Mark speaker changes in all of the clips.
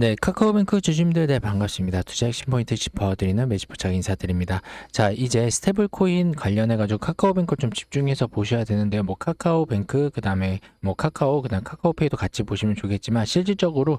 Speaker 1: 네, 카카오뱅크 주주님들 네, 반갑습니다. 투자 핵심 포인트 짚어드리는 매집부착 인사드립니다. 자, 이제 스테이블 코인 관련해가지고 카카오뱅크 좀 집중해서 보셔야 되는데요. 뭐 카카오뱅크, 그 다음에 뭐 카카오, 그 다음 카카오페이도 같이 보시면 좋겠지만 실질적으로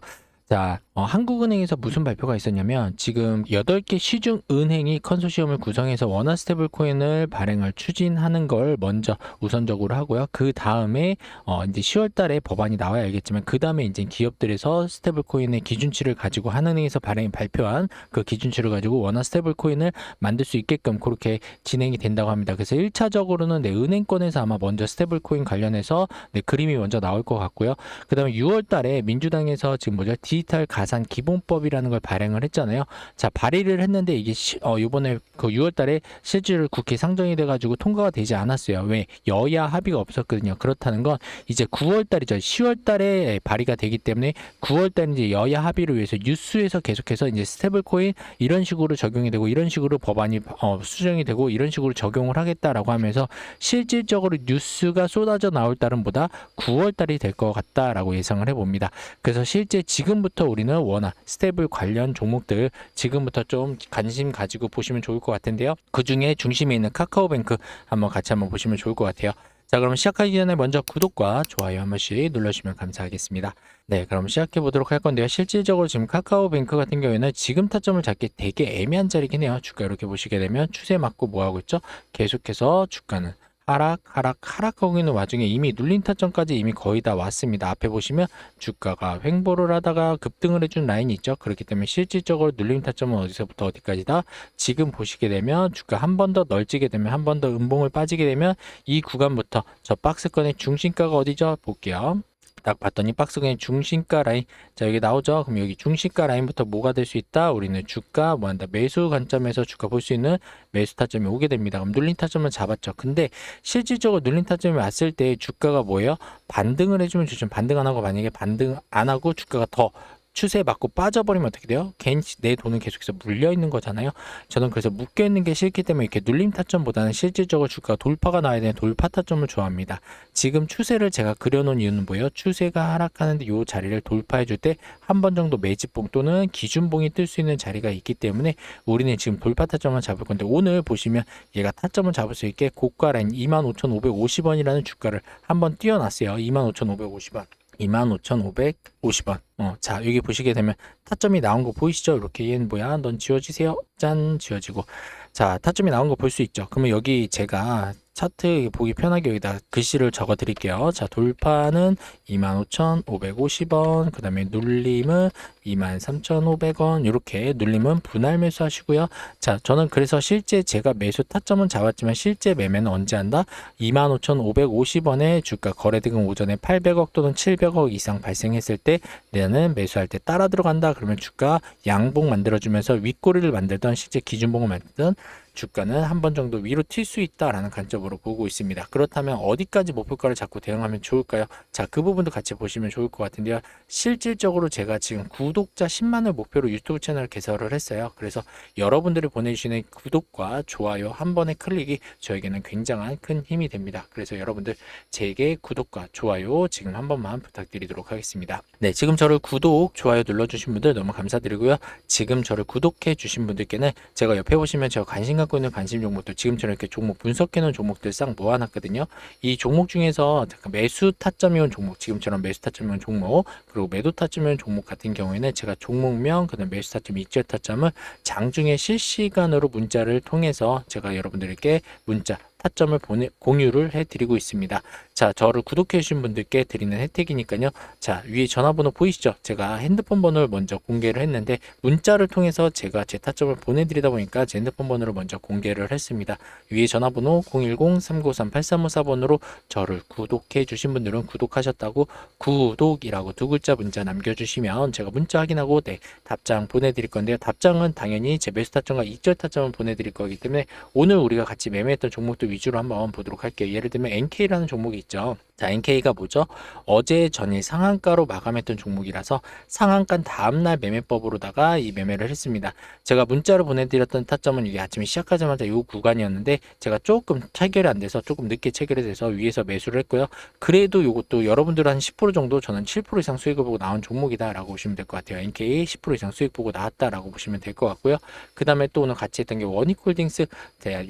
Speaker 1: 자, 어, 한국은행에서 무슨 발표가 있었냐면 지금 8개 시중 은행이 컨소시엄을 구성해서 원화 스테이블 코인을 발행을 추진하는 걸 먼저 우선적으로 하고요. 그 다음에 어, 이제 10월 달에 법안이 나와야 알겠지만 그 다음에 이제 기업들에서 스테이블 코인의 기준치를 가지고 한은행에서 발행 발표한 그 기준치를 가지고 원화 스테이블 코인을 만들 수 있게끔 그렇게 진행이 된다고 합니다. 그래서 1차적으로는 네, 은행권에서 아마 먼저 스테이블 코인 관련해서 네, 그림이 먼저 나올 것 같고요. 그 다음에 6월 달에 민주당에서 지금 뭐죠? 디지털 가산 기본법이라는 걸 발행을 했잖아요. 자, 발의를 했는데 이게 시, 어 이번에 그 6월 달에 실제로 국회 상정이 돼 가지고 통과가 되지 않았어요. 왜? 여야 합의가 없었거든요. 그렇다는 건 이제 9월 달이죠. 10월 달에 발의가 되기 때문에 9월 달에 이제 여야 합의를 위해서 뉴스에서 계속해서 이제 스테이블 코인 이런 식으로 적용이 되고 이런 식으로 법안이 어, 수정이 되고 이런 식으로 적용을 하겠다라고 하면서 실질적으로 뉴스가 쏟아져 나올 달은 보다 9월 달이 될 것 같다라고 예상을 해봅니다. 그래서 실제 지금 부터 우리는 원화 스테이블 관련 종목들 지금부터 좀 관심 가지고 보시면 좋을 것 같은데요. 그 중에 중심에 있는 카카오뱅크 한번 같이 한번 보시면 좋을 것 같아요. 자, 그럼 시작하기 전에 먼저 구독과 좋아요 한 번씩 눌러주시면 감사하겠습니다. 네, 그럼 시작해 보도록 할 건데요. 실질적으로 지금 카카오뱅크 같은 경우에는 지금 타점을 잡기 되게 애매한 자리긴 해요. 주가 이렇게 보시게 되면 추세 맞고 뭐 하고 있죠? 계속해서 주가는 하락, 하락, 하락하고 있는 와중에 이미 눌린 타점까지 이미 거의 다 왔습니다. 앞에 보시면 주가가 횡보를 하다가 급등을 해준 라인이 있죠. 그렇기 때문에 실질적으로 눌린 타점은 어디서부터 어디까지다? 지금 보시게 되면 주가 한 번 더 널지게 되면 한 번 더 음봉을 빠지게 되면 이 구간부터 저 박스권의 중심가가 어디죠? 볼게요. 딱 봤더니 박스권의 중심가 라인. 자 여기 나오죠? 그럼 여기 중심가 라인부터 뭐가 될 수 있다? 우리는 주가 뭐 한다. 매수 관점에서 주가 볼 수 있는 매수 타점이 오게 됩니다. 그럼 눌린 타점은 잡았죠. 근데 실질적으로 눌린 타점이 왔을 때 주가가 뭐예요? 반등을 해주면 좋죠. 반등 안 하고 만약에 반등 안 하고 주가가 더 추세 맞고 빠져버리면 어떻게 돼요? 괜히 내 돈은 계속해서 물려 있는 거잖아요. 저는 그래서 묶여 있는 게 싫기 때문에 이렇게 눌림 타점보다는 실질적으로 주가 돌파가 나야 되는 돌파 타점을 좋아합니다. 지금 추세를 제가 그려놓은 이유는 뭐예요? 추세가 하락하는데 이 자리를 돌파해 줄 때 한 번 정도 매집봉 또는 기준봉이 뜰 수 있는 자리가 있기 때문에 우리는 지금 돌파 타점을 잡을 건데 오늘 보시면 얘가 타점을 잡을 수 있게 고가 라인 25,550원이라는 주가를 한번 띄워놨어요. 25,550원. 25,550원. 어, 자, 여기 보시게 되면 타점이 나온 거 보이시죠? 이렇게 얘는 뭐야? 넌 지워지세요. 짠, 지워지고. 자, 타점이 나온 거 볼 수 있죠? 그러면 여기 제가 차트 보기 편하게 여기다 글씨를 적어 드릴게요. 자, 돌파는 25,550원, 그 다음에 눌림은 23,500원, 이렇게 눌림은 분할 매수 하시고요. 자, 저는 그래서 실제 제가 매수 타점은 잡았지만 실제 매매는 언제 한다? 25,550원에 주가 거래대금 오전에 800억 또는 700억 이상 발생했을 때 내는 매수할 때 따라 들어간다. 그러면 주가 양봉 만들어주면서 윗꼬리를 만들던 실제 기준봉을 만들던 주가는 한 번 정도 위로 튈 수 있다라는 관점으로 보고 있습니다. 그렇다면 어디까지 목표가를 잡고 대응하면 좋을까요? 자, 그 부분도 같이 보시면 좋을 것 같은데요. 실질적으로 제가 지금 구독자 10만을 목표로 유튜브 채널을 개설을 했어요. 그래서 여러분들이 보내주시는 구독과 좋아요 한 번의 클릭이 저에게는 굉장한 큰 힘이 됩니다. 그래서 여러분들 제게 구독과 좋아요 지금 한 번만 부탁드리도록 하겠습니다. 네, 지금 저를 구독, 좋아요 눌러주신 분들 너무 감사드리고요. 지금 저를 구독해 주신 분들께는 제가 옆에 보시면 제가 관심 갖고 있는 관심 종목들 지금처럼 이렇게 종목 분석해 놓은 종목들 싹 모아놨거든요. 이 종목 중에서 잠깐 매수 타점이 온 종목 지금처럼 매수 타점이 온 종목 그리고 매도 타점이 온 종목 같은 경우에는 제가 종목명 그다음 매수 타점 익절 타점을 장중에 실시간으로 문자를 통해서 제가 여러분들께 문자 타점을 보내 공유를 해드리고 있습니다. 자, 저를 구독해 주신 분들께 드리는 혜택이니까요. 자, 위에 전화번호 보이시죠? 제가 핸드폰 번호를 먼저 공개를 했는데 문자를 통해서 제가 제 타점을 보내드리다 보니까 제 핸드폰 번호를 먼저 공개를 했습니다. 위에 전화번호 010-393-8354번으로 저를 구독해 주신 분들은 구독하셨다고 구독이라고 두 글자 문자 남겨주시면 제가 문자 확인하고 네, 답장 보내드릴 건데요. 답장은 당연히 제 매수 타점과 익절 타점을 보내드릴 거기 때문에 오늘 우리가 같이 매매했던 종목들 위주로 한번 보도록 할게요. 예를 들면 NK라는 종목이 있죠. 자, NK가 뭐죠? 어제 전일 상한가로 마감했던 종목이라서 상한가 다음날 매매법으로다가 이 매매를 했습니다. 제가 문자로 보내드렸던 타점은 이게 아침에 시작하자마자 이 구간이었는데 제가 조금 체결이 안 돼서 조금 늦게 체결이 돼서 위에서 매수를 했고요. 그래도 이것도 여러분들 한10% 정도 저는 7% 이상 수익을 보고 나온 종목이다라고 보시면 될 것 같아요. NK 10% 이상 수익 보고 나왔다라고 보시면 될 것 같고요. 그 다음에 또 오늘 같이 했던 게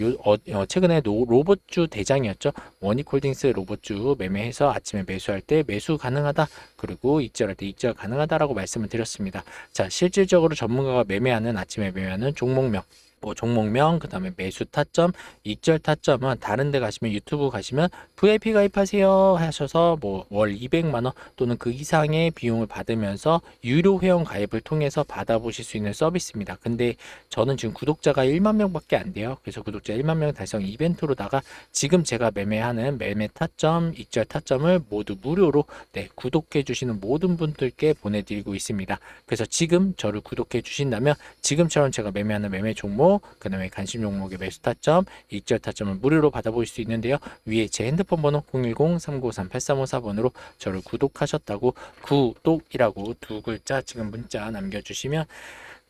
Speaker 1: 요- 어, 어, 최근에 노- 로봇주 대장이었죠. 원익홀딩스 로봇주 매매 해서 아침에 매수할 때 매수 가능하다. 그리고 익절할 때 익절 가능하다라고 말씀을 드렸습니다. 자, 실질적으로 전문가가 매매하는 아침에 매매하는 종목명 뭐 종목명, 그 다음에 매수 타점, 익절 타점은 다른 데 가시면 유튜브 가시면 VIP 가입하세요 하셔서 뭐 월 200만 원 또는 그 이상의 비용을 받으면서 유료 회원 가입을 통해서 받아보실 수 있는 서비스입니다. 근데 저는 지금 구독자가 1만 명 밖에 안 돼요. 그래서 구독자 1만 명 달성 이벤트로다가 지금 제가 매매하는 매매 타점, 익절 타점을 모두 무료로 네, 구독해 주시는 모든 분들께 보내드리고 있습니다. 그래서 지금 저를 구독해 주신다면 지금처럼 제가 매매하는 매매 종목, 그 다음에 관심 종목의 매수 타점, 익절 타점을 무료로 받아보실 수 있는데요. 위에 제 핸드폰 번호 010-393-8354번으로 저를 구독하셨다고 구독이라고 두 글자 지금 문자 남겨주시면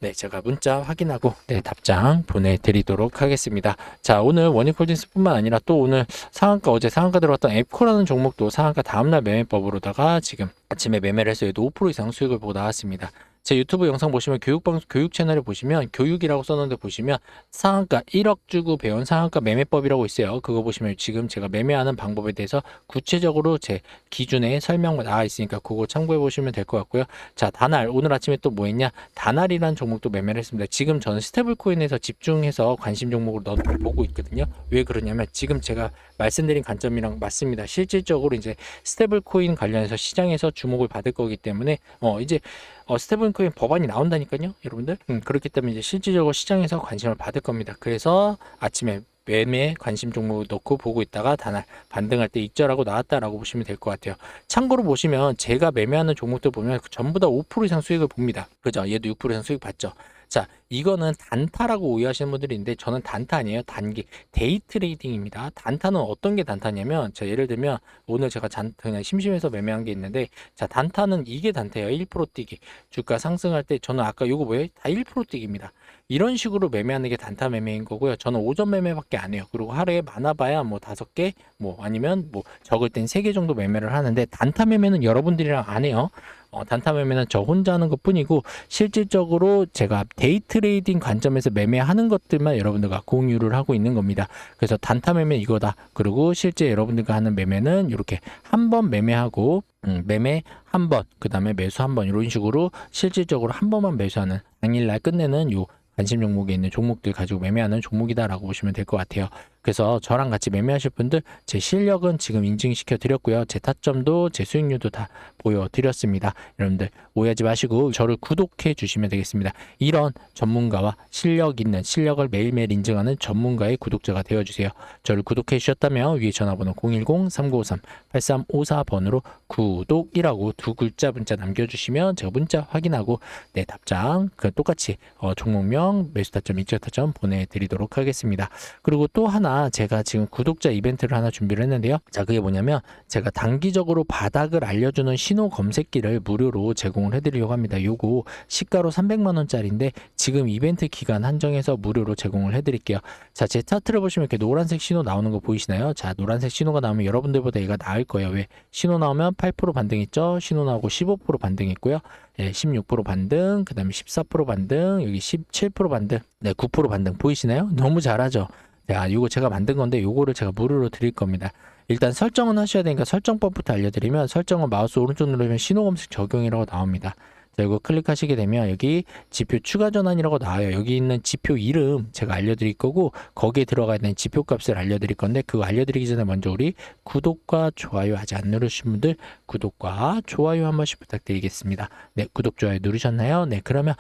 Speaker 1: 네, 제가 문자 확인하고 네, 답장 보내드리도록 하겠습니다. 자, 오늘 원익홀딩스뿐만 아니라 또 오늘 상한가 어제 상한가 들어왔던 앱코라는 종목도 상한가 다음날 매매법으로다가 지금 아침에 매매를 해서 얘도 5% 이상 수익을 보고 나왔습니다. 제 유튜브 영상 보시면 교육방 교육 채널에 보시면 교육이라고 써놓은데 보시면 상한가 1억 주고 배운 상한가 매매법이라고 있어요. 그거 보시면 지금 제가 매매하는 방법에 대해서 구체적으로 제 기준에 설명만 나와 있으니까 그거 참고해 보시면 될 것 같고요. 자, 다날 오늘 아침에 또 뭐 했냐? 다날이라는 종목도 매매를 했습니다. 지금 저는 스테블 코인에서 집중해서 관심 종목으로 넣어 보고 있거든요. 왜 그러냐면 지금 제가 말씀드린 관점이랑 맞습니다. 실질적으로 이제 스테블 코인 관련해서 시장에서 주목을 받을 거기 때문에 어 이제 어, 스테븐 코인 법안이 나온다니까요, 여러분들. 음, 그렇기 때문에 이제 실질적으로 시장에서 관심을 받을 겁니다. 그래서 아침에 매매 관심 종목을 넣고 보고 있다가 다날 반등할 때 익절하고 나왔다라고 보시면 될 것 같아요. 참고로 보시면 제가 매매하는 종목들 보면 전부 다 5% 이상 수익을 봅니다. 그죠? 얘도 6% 이상 수익 봤죠. 자, 이거는 단타라고 오해하시는 분들이 있는데 저는 단타 아니에요. 단기 데이 트레이딩입니다. 단타는 어떤 게 단타냐면 자, 예를 들면 오늘 제가 잔, 그냥 심심해서 매매한 게 있는데 자, 단타는 이게 단타예요. 1% 뛰기. 주가 상승할 때 저는 아까 요거 뭐예요? 다 1% 뛰기입니다. 이런 식으로 매매하는 게 단타 매매인 거고요. 저는 오전 매매밖에 안 해요. 그리고 하루에 많아봐야 뭐 다섯 개, 뭐 아니면 뭐 적을 땐 세 개 정도 매매를 하는데 단타 매매는 여러분들이랑 안 해요. 어, 단타 매매는 저 혼자 하는 것 뿐이고 실질적으로 제가 데이 트레이딩 관점에서 매매하는 것들만 여러분들과 공유를 하고 있는 겁니다. 그래서 단타 매매 이거다. 그리고 실제 여러분들과 하는 매매는 이렇게 한 번 매매하고 음, 매매 한 번, 그 다음에 매수 한 번 이런 식으로 실질적으로 한 번만 매수하는 당일날 끝내는 요 관심 종목에 있는 종목들 가지고 매매하는 종목이다라고 보시면 될 것 같아요. 그래서 저랑 같이 매매하실 분들 제 실력은 지금 인증시켜 드렸고요. 제 타점도 제 수익률도 다 보여드렸습니다. 여러분들 오해하지 마시고 저를 구독해 주시면 되겠습니다. 이런 전문가와 실력 있는 실력을 매일매일 인증하는 전문가의 구독자가 되어주세요. 저를 구독해 주셨다면 위에 전화번호 010-3953-8354번으로 구독이라고 두 글자 문자 남겨주시면 제가 문자 확인하고 내 답장 그 똑같이 어, 종목명 매수 타점 익절 타점 보내드리도록 하겠습니다. 그리고 또 하나 제가 지금 구독자 이벤트를 하나 준비를 했는데요. 자 그게 뭐냐면 제가 단기적으로 바닥을 알려주는 신호 검색기를 무료로 제공을 해드리려고 합니다. 요거 시가로 300만 원짜리인데 지금 이벤트 기간 한정해서 무료로 제공을 해드릴게요. 자 제 차트를 보시면 이렇게 노란색 신호 나오는 거 보이시나요? 자 노란색 신호가 나오면 여러분들보다 얘가 나을 거예요. 왜? 신호 나오면 8% 반등했죠. 신호 나오고 15% 반등했고요. 예, 16% 반등, 그 다음에 14% 반등, 여기 17% 반등, 네, 9% 반등 보이시나요? 너무 잘하죠? 자, 이거 제가 만든 건데 요거를 제가 무료로 드릴 겁니다. 일단 설정은 하셔야 되니까 설정법부터 알려드리면 설정은 마우스 오른쪽 누르면 신호 검색 적용이라고 나옵니다. 자, 이거 클릭하시게 되면 여기 지표 추가 전환이라고 나와요. 여기 있는 지표 이름 제가 알려드릴 거고 거기에 들어가 있는 지표 값을 알려드릴 건데 그거 알려드리기 전에 먼저 우리 구독과 좋아요 아직 안 누르신 분들 구독과 좋아요 한 번씩 부탁드리겠습니다. 네, 구독 좋아요 누르셨나요? 네, 그러면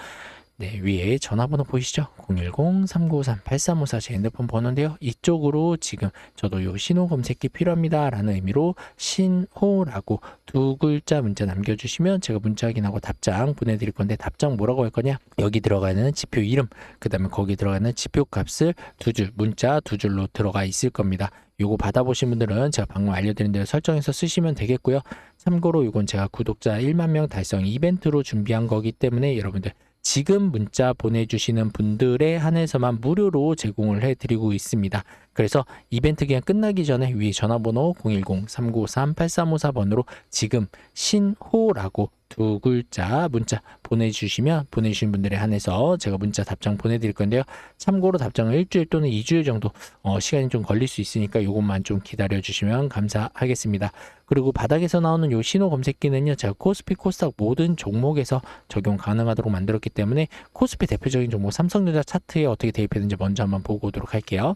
Speaker 1: 네, 위에 전화번호 보이시죠? 010-3953-8354 제 핸드폰 번호인데요. 이쪽으로 지금 저도 요 신호 검색기 필요합니다. 라는 의미로 신호라고 두 글자 문자 남겨주시면 제가 문자 확인하고 답장 보내드릴 건데 답장 뭐라고 할 거냐? 여기 들어가는 지표 이름, 그 다음에 거기 들어가는 지표 값을 두 줄, 문자 두 줄로 들어가 있을 겁니다. 요거 받아보신 분들은 제가 방금 알려드린 대로 설정해서 쓰시면 되겠고요. 참고로 이건 제가 구독자 1만 명 달성 이벤트로 준비한 거기 때문에 여러분들 지금 문자 보내주시는 분들에 한해서만 무료로 제공을 해드리고 있습니다. 그래서 이벤트 기간 끝나기 전에 위에 전화번호 010-3953-8354번으로 지금 신호라고 두 글자 문자 보내주시면 보내주신 분들에 한해서 제가 문자 답장 보내드릴 건데요. 참고로 답장을 일주일 또는 이주일 정도 어, 시간이 좀 걸릴 수 있으니까 이것만 좀 기다려 주시면 감사하겠습니다. 그리고 바닥에서 나오는 요 신호 검색기는요. 제가 코스피 코스닥 모든 종목에서 적용 가능하도록 만들었기 때문에 코스피 대표적인 종목 삼성전자 차트에 어떻게 대입했는지 먼저 한번 보고 오도록 할게요.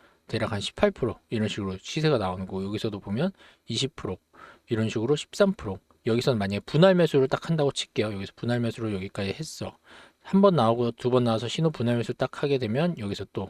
Speaker 1: 대략 한 18% 이런 식으로 시세가 나오는 거고 여기서도 보면 20% 이런 식으로 13% 여기서는 만약에 분할 매수를 딱 한다고 칠게요. 여기서 분할 매수를 여기까지 했어. 한 번 나오고 두 번 나와서 신호 분할 매수 딱 하게 되면 여기서 또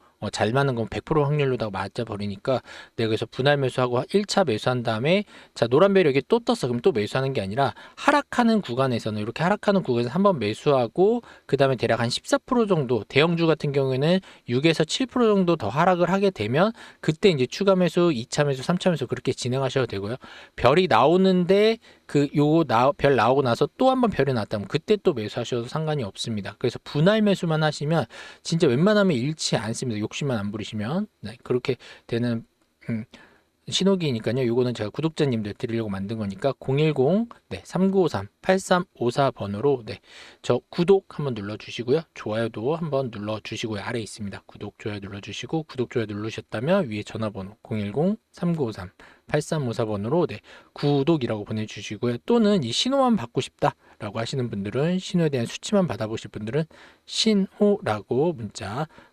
Speaker 1: 어, 잘 맞는 건 100% 확률로다가 맞아 버리니까 내가 여기서 분할 매수하고 1차 매수한 다음에 자 노란별이 여기 또 떴어. 그럼 또 매수하는 게 아니라 하락하는 구간에서는 이렇게 하락하는 구간에서 한번 매수하고 그 다음에 대략 한 14% 정도 대형주 같은 경우에는 6에서 7% 정도 더 하락을 하게 되면 그때 이제 추가 매수 2차 매수 3차 매수 그렇게 진행하셔도 되고요. 별이 나오는데 그요별 나오고 나서 또 한 번 별이 나왔다면 그때 또 매수하셔도 상관이 없습니다. 그래서 분할 매수만 하시면 진짜 웬만하면 잃지 않습니다 욕심만 안 부리시면 네, 그렇게 되는 음, 신호기니까요. 요거는 제가 구독자님들 드리려고 만든 거니까 010 네, 3953 8354번으로 네. 저 구독 한번 눌러 주시고요. 좋아요도 한번 눌러 주시고요. 아래에 있습니다. 구독 좋아요 눌러 주시고 구독 좋아요 누르셨다면 위에 전화번호 010 3953 8354번으로 네, 구독이라고 보내 주시고요. 또는 이 신호만 받고 싶다라고 하시는 분들은 신호에 대한 수치만 받아 보실 분들은 신호라고 문자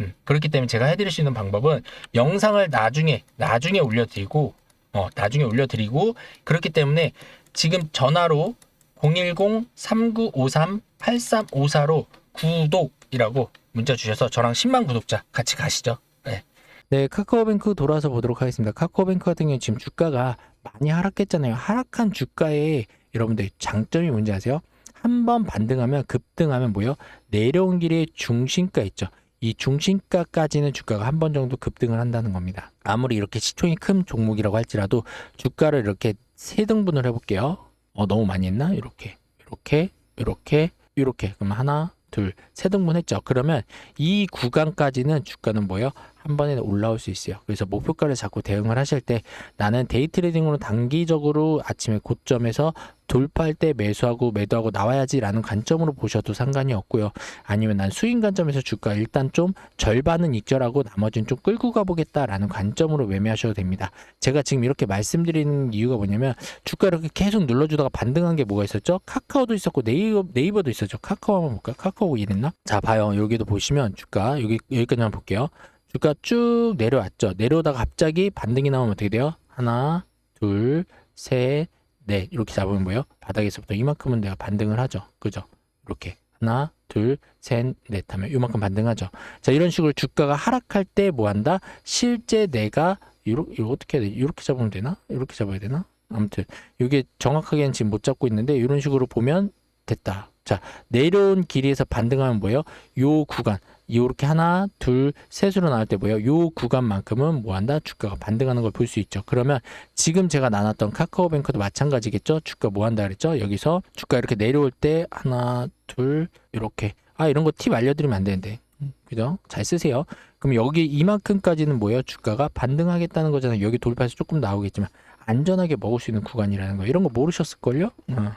Speaker 1: 음, 그렇기 때문에 제가 해드릴 수 있는 방법은 영상을 나중에 나중에 올려드리고 어, 나중에 올려드리고 그렇기 때문에 지금 전화로 010-3953-8354로 구독이라고 문자 주셔서 저랑 10만 구독자 같이 가시죠. 네. 네, 카카오뱅크 돌아서 보도록 하겠습니다. 카카오뱅크 같은 경우는 지금 주가가 많이 하락했잖아요. 하락한 주가에 여러분들 장점이 뭔지 아세요? 한 번 반등하면 급등하면 뭐요? 내려온 길에 중심가 있죠. 이 중심가까지는 주가가 한 번 정도 급등을 한다는 겁니다. 아무리 이렇게 시총이 큰 종목이라고 할지라도 주가를 이렇게 세 등분을 해볼게요. 어, 너무 많이 했나? 이렇게, 이렇게, 이렇게, 이렇게. 그럼 하나, 둘, 세 등분 했죠. 그러면 이 구간까지는 주가는 뭐예요? 한 번에 올라올 수 있어요. 그래서 목표가를 잡고 대응을 하실 때 나는 데이 트레이딩으로 단기적으로 아침에 고점에서 돌파할 때 매수하고 매도하고 나와야지라는 관점으로 보셔도 상관이 없고요. 아니면 난 수익 관점에서 주가 일단 좀 절반은 익절하고 나머지는 좀 끌고 가보겠다라는 관점으로 매매하셔도 됩니다. 제가 지금 이렇게 말씀드리는 이유가 뭐냐면 주가 이렇게 계속 눌러주다가 반등한 게 뭐가 있었죠? 카카오도 있었고 네이버, 네이버도 있었죠. 카카오 한번 볼까요? 카카오 이랬나? 자 봐요. 여기도 보시면 주가 여기 여기까지 한번 볼게요. 주가 쭉 내려왔죠. 내려오다가 갑자기 반등이 나오면 어떻게 돼요? 하나, 둘, 셋, 넷 이렇게 잡으면 뭐예요? 바닥에서부터 이만큼은 내가 반등을 하죠. 그죠? 이렇게 하나, 둘, 셋, 넷 하면 이만큼 반등하죠. 자 이런 식으로 주가가 하락할 때 뭐 한다? 실제 내가 이렇게 어떻게 해야 돼? 이렇게 잡으면 되나? 이렇게 잡아야 되나? 아무튼 이게 정확하게는 지금 못 잡고 있는데 이런 식으로 보면 됐다. 자 내려온 길이에서 반등하면 뭐예요? 요 구간 이렇게 하나, 둘, 셋으로 나올 때 뭐예요? 요 구간만큼은 뭐 한다? 주가가 반등하는 걸 볼 수 있죠. 그러면 지금 제가 나눴던 카카오뱅크도 마찬가지겠죠? 주가 뭐 한다 그랬죠? 여기서 주가 이렇게 내려올 때 하나, 둘, 이렇게. 아, 이런 거 팁 알려드리면 안 되는데. 음, 그죠? 잘 쓰세요. 그럼 여기 이만큼까지는 뭐예요? 주가가 반등하겠다는 거잖아요. 여기 돌파해서 조금 나오겠지만 안전하게 먹을 수 있는 구간이라는 거. 이런 거 모르셨을걸요? 어.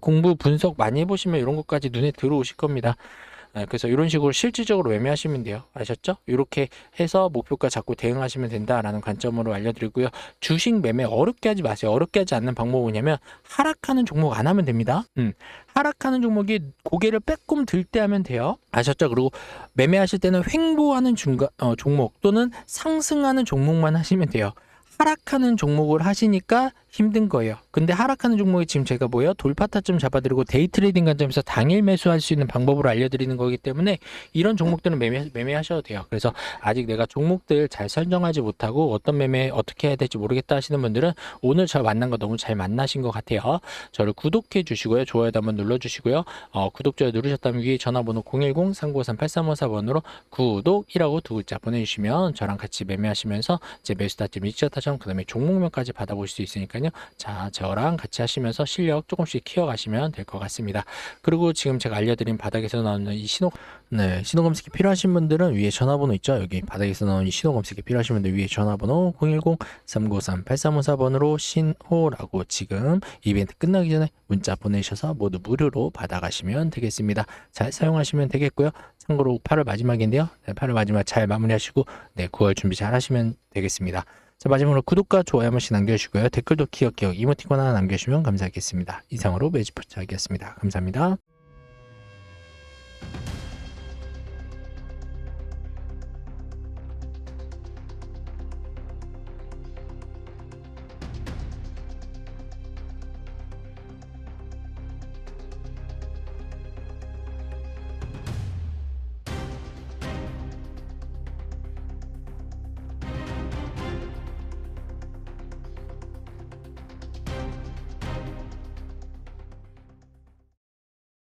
Speaker 1: 공부 분석 많이 해보시면 이런 것까지 눈에 들어오실 겁니다. 네, 그래서 이런 식으로 실질적으로 매매하시면 돼요. 아셨죠? 이렇게 해서 목표가 잡고 대응하시면 된다라는 관점으로 알려드리고요. 주식 매매 어렵게 하지 마세요. 어렵게 하지 않는 방법은 뭐냐면 하락하는 종목 안 하면 됩니다. 음, 하락하는 종목이 고개를 빼꼼 들 때 하면 돼요. 아셨죠? 그리고 매매하실 때는 횡보하는 중간, 어, 종목 또는 상승하는 종목만 하시면 돼요. 하락하는 종목을 하시니까 힘든 거예요. 근데 하락하는 종목이 지금 제가 뭐예요? 돌파 타점 잡아드리고 데이 트레이딩 관점에서 당일 매수할 수 있는 방법으로 알려드리는 거기 때문에 이런 종목들은 매매, 매매하셔도 돼요. 그래서 아직 내가 종목들 잘 설정하지 못하고 어떤 매매 어떻게 해야 될지 모르겠다 하시는 분들은 오늘 저 만난 거 너무 잘 만나신 것 같아요. 저를 구독해 주시고요. 좋아요도 한번 눌러주시고요. 어, 구독, 좋아요 누르셨다면 위에 전화번호 010-3953-8354번으로 구독이라고 두 글자 보내주시면 저랑 같이 매매하시면서 이제 매수 타점, 일자 타점, 그 다음에 종목명까지 받아보실 수 있으니까요. 자, 저랑 같이 하시면서 실력 조금씩 키워가시면 될 것 같습니다. 그리고 지금 제가 알려드린 바닥에서 나오는 이 신호, 네, 신호 검색이 필요하신 분들은 위에 전화번호 있죠? 여기 바닥에서 나오는 이 신호 검색이 필요하신 분들 위에 전화번호 010-393-8354번으로 신호라고 지금 이벤트 끝나기 전에 문자 보내셔서 모두 무료로 받아가시면 되겠습니다. 잘 사용하시면 되겠고요. 참고로 8월 마지막인데요. 네, 8월 마지막 잘 마무리하시고 네, 9월 준비 잘 하시면 되겠습니다. 자, 마지막으로 구독과 좋아요 한 번씩 남겨주시고요. 댓글도 기억 기억 이모티콘 하나 남겨주시면 감사하겠습니다. 이상으로 매지포차기였습니다. 감사합니다.